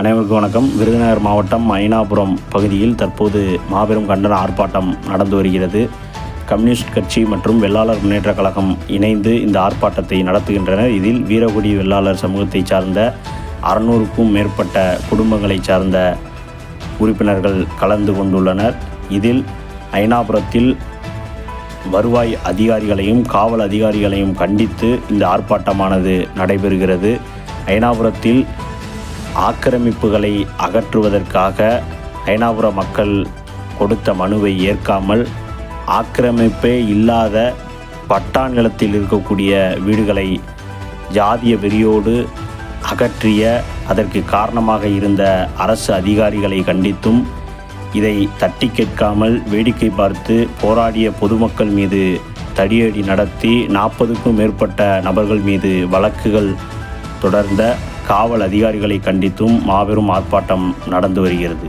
அனைவருக்கும் வணக்கம். விருதுநகர் மாவட்டம் ஐனாபுரம் பகுதியில் தற்போது மாபெரும் கண்டன ஆர்ப்பாட்டம் நடந்து வருகிறது. கம்யூனிஸ்ட் கட்சி மற்றும் வெள்ளாளர் முன்னேற்ற கழகம் இணைந்து இந்த ஆர்ப்பாட்டத்தை நடத்துகின்றனர். இதில் வீரகுடி வெள்ளாளர் சமூகத்தை சார்ந்த அறுநூறுக்கும் மேற்பட்ட குடும்பங்களைச் சார்ந்த உறுப்பினர்கள் கலந்து கொண்டுள்ளனர். இதில் ஐனாபுரத்தில் வருவாய் அதிகாரிகளையும் காவல் அதிகாரிகளையும் கண்டித்து இந்த ஆர்ப்பாட்டமானது நடைபெறுகிறது. ஐனாபுரத்தில் ஆக்கிரமிப்புகளை அகற்றுவதற்காக ஐநாபுர மக்கள் கொடுத்த மனுவை ஏற்காமல் ஆக்கிரமிப்பே இல்லாத பட்டா நிலத்தில் இருக்கக்கூடிய வீடுகளை ஜாதிய வெறியோடு அகற்றிய அதற்கு காரணமாக இருந்த அரசு அதிகாரிகளை கண்டித்தும் இதை தட்டி கேட்காமல் வேடிக்கை பார்த்து போராடிய பொதுமக்கள் மீது தடியடி நடத்தி நாற்பதுக்கும் மேற்பட்ட நபர்கள் மீது வழக்குகள் தொடர்ந்த காவல் அதிகாரிகளை கண்டித்தும் மாபெரும் ஆர்ப்பாட்டம் நடந்து வருகிறது.